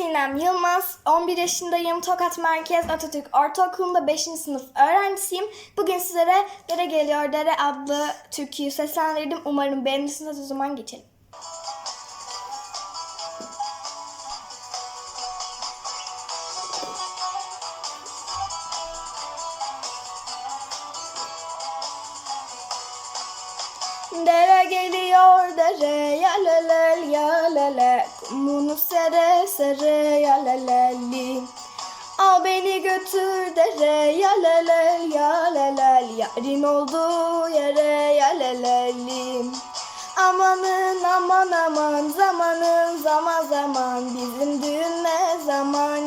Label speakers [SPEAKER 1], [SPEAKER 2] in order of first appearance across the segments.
[SPEAKER 1] İrem Yılmaz, 11 yaşındayım. Tokat Merkez Atatürk Ortaokulu'nda 5. sınıf öğrencisiyim. Bugün sizlere Dere Geliyor Dere adlı türküyü seslendirdim. Umarım beğenirsiniz. O zaman geçelim. Dere geliyor dere ya lelel ya lele Kumunu sere sere ya leleli Al beni götür dere ya lelel ya lelel Yarin olduğu yere ya leleli Amanın aman aman zamanın zaman zaman. Bizim düğün ne zaman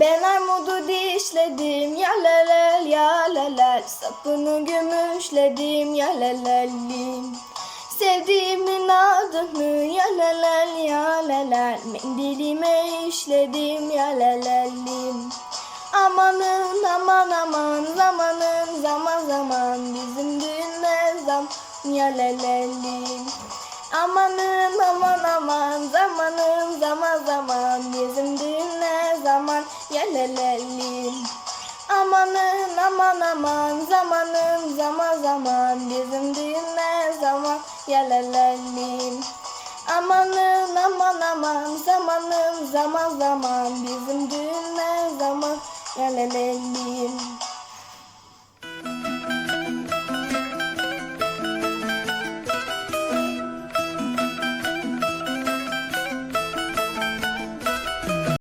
[SPEAKER 1] Ben armudu dişledim ya lelel ya lelel Sapını gümüşledim ya lelelim Sevdiğimin adını ya lelel ya lelel Mendilime işledim ya lelelim Amanın aman aman. Zamanın zaman zaman. Bizim düğün ne zaman ya lelelim Amanın aman aman lelelim Amanın aman aman zamanın zaman zaman. Bizim düğün ne zaman? Ya lelelim Amanın aman aman zamanın zaman zaman. Bizim düğün ne zaman? Ya lelelim